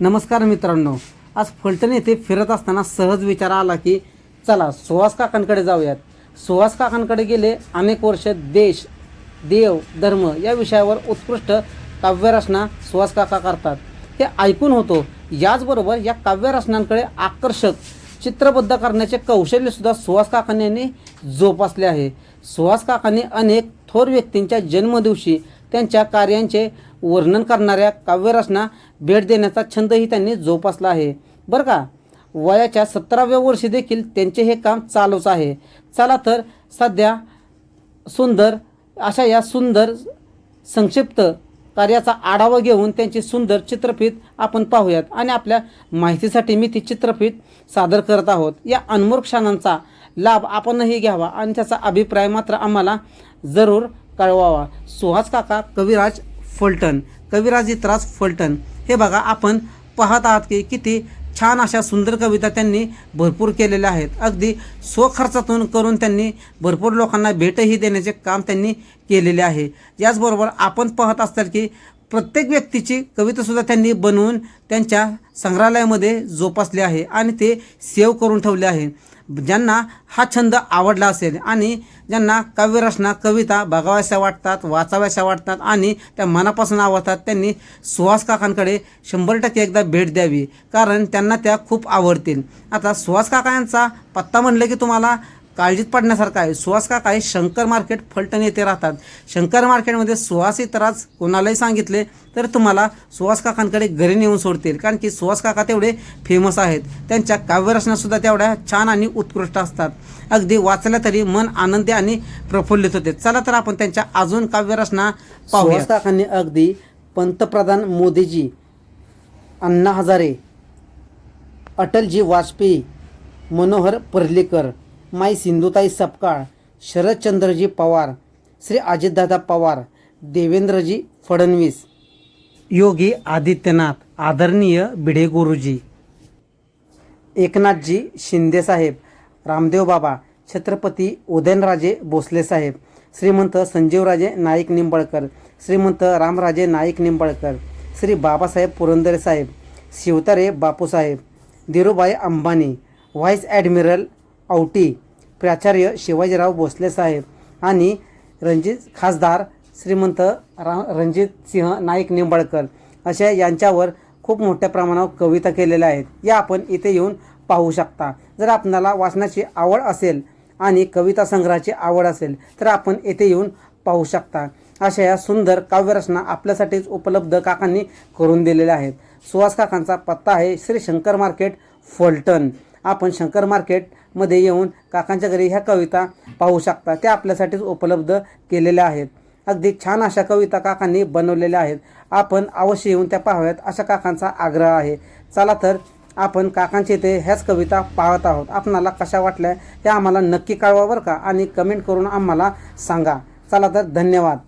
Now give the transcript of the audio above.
नमस्कार मित्रांनो. आज फलटण येथे फिरत असताना सहज विचार आला की चला सुहास काकांकडे जाऊयात. सुहास काकांकडे गेले अनेक वर्ष देश देव धर्म या विषयावर उत्कृष्ट काव्यरचना सुहास काका करतात. हे ऐकून होतो. याचबरोबर या काव्यरचनांकडे आकर्षक चित्रबद्ध करण्याचे कौशल्यसुद्धा सुहास काकांनी जोपासले आहे. सुहास काकांनी अनेक थोर व्यक्तींच्या जन्मदिवशी त्यांच्या कार्यांचे वर्णन करणाऱ्या काव्यरचना भेट देण्याचा छंदही त्यांनी जोपासला आहे. बरं का? वयाच्या सतराव्या वर्षी देखील त्यांचे हे काम चालूच आहे. चला तर सध्या सुंदर अशा या सुंदर संक्षिप्त कार्याचा आढावा घेऊन त्यांची सुंदर चित्रफित आपण पाहूयात आणि आपल्या माहितीसाठी मी ती चित्रफित सादर करत आहोत. या अनमोल क्षणांचा लाभ आपणही घ्यावा आणि त्याचा अभिप्राय मात्र आम्हाला जरूर कळवावा. सुहास काका कविराज फलटण. कविराज इतराज फलटण. हे बघा आपण पाहत आहात की किती छान अशा सुंदर कविता त्यांनी भरपूर केलेल्या आहेत. अगदी स्वखर्चातून करून त्यांनी भरपूर लोकांना भेटही देण्याचे काम त्यांनी केलेले आहे. याचबरोबर आपण पाहत असाल की प्रत्येक व्यक्तीची कवितासुद्धा त्यांनी बनवून त्यांच्या संग्रहालयामध्ये जोपासली आहे आणि ते सेव्ह करून ठेवले आहे. ज्यांना हा छंद आवडला असेल आणि ज्यांना काव्यरचना कविता बघाव्याशा वाटतात वाचाव्याशा वाटतात आणि त्या मनापासून आवडतात त्यांनी सुहास काकांकडे शंभर टक्के एकदा भेट द्यावी. कारण त्यांना त्या खूप आवडतील. आता सुहास काका यांचा पत्ता म्हणलं की तुम्हाला काळजीत पडण्यासारखं आहे. सुहास काका हे शंकर मार्केट फलटण येथे राहतात. शंकर मार्केटमध्ये सुहास इतराच कोणालाही सांगितले तर तुम्हाला सुहास काकांकडे घरी नेऊन सोडतील. कारण की सुहास काका तेवढे फेमस आहेत. त्यांच्या काव्यरचनासुद्धा तेवढ्या छान आणि उत्कृष्ट असतात. अगदी वाचल्या तरी मन आनंदी आणि प्रफुल्लित होते. चला तर आपण त्यांच्या अजून काव्यरचना पाहूया. सुहास काकांनी अगदी पंतप्रधान मोदीजी अण्णा हजारे अटलजी वाजपेयी मनोहर पर्लेकर माई सिंधुताई सपकाळ शरदचंद्रजी पवार श्री अजितदादा पवार देवेंद्रजी फडणवीस. योगी आदित्यनाथ आदरणीय भिडे गुरुजी. एकनाथजी शिंदेसाहेब रामदेव बाबा छत्रपती उदयनराजे भोसले साहेब श्रीमंत संजीवराजे नाईक निंबाळकर श्रीमंत रामराजे नाईक निंबाळकर श्री बाबासाहेब पुरंदरे साहेब शिवतारे बापूसाहेब धीरूभाई अंबानी व्हाईस ॲडमिरल औटी प्राचार्य शिवाजीराव भोसले साहेब आणि रणजित खासदार श्रीमंत रा रणजित सिंह नाईक निंबाळकर अशा यांच्यावर खूप मोठ्या प्रमाणावर कविता केलेल्या आहेत. या आपण इथे येऊन पाहू शकता. जर आपणाला वाचनाची आवड असेल आणि कविता संग्रहाची आवड असेल तर आपण येथे येऊन पाहू शकता. अशा या सुंदर काव्यरचना आपल्यासाठीच उपलब्ध काकांनी करून दिलेल्या आहेत. सुहास काकांचा पत्ता आहे श्री शंकर मार्केट फलटण. आपण शंकर मार्केटमध्ये येऊन काकांच्या घरी ह्या कविता पाहू शकता. त्या आपल्यासाठीच उपलब्ध केलेल्या आहेत. अगदी छान अशा कविता काकांनी बनवलेल्या आहेत. आपण अवश्य येऊन त्या पाहाव्यात अशा काकांचा आग्रह आहे. चला तर आपण काकांच्या इथे ह्याच कविता पाहत आहोत. आपणाला कशा वाटल्या हे आम्हाला नक्की कळवा बरं का? आणि कमेंट करून आम्हाला सांगा. चला तर धन्यवाद.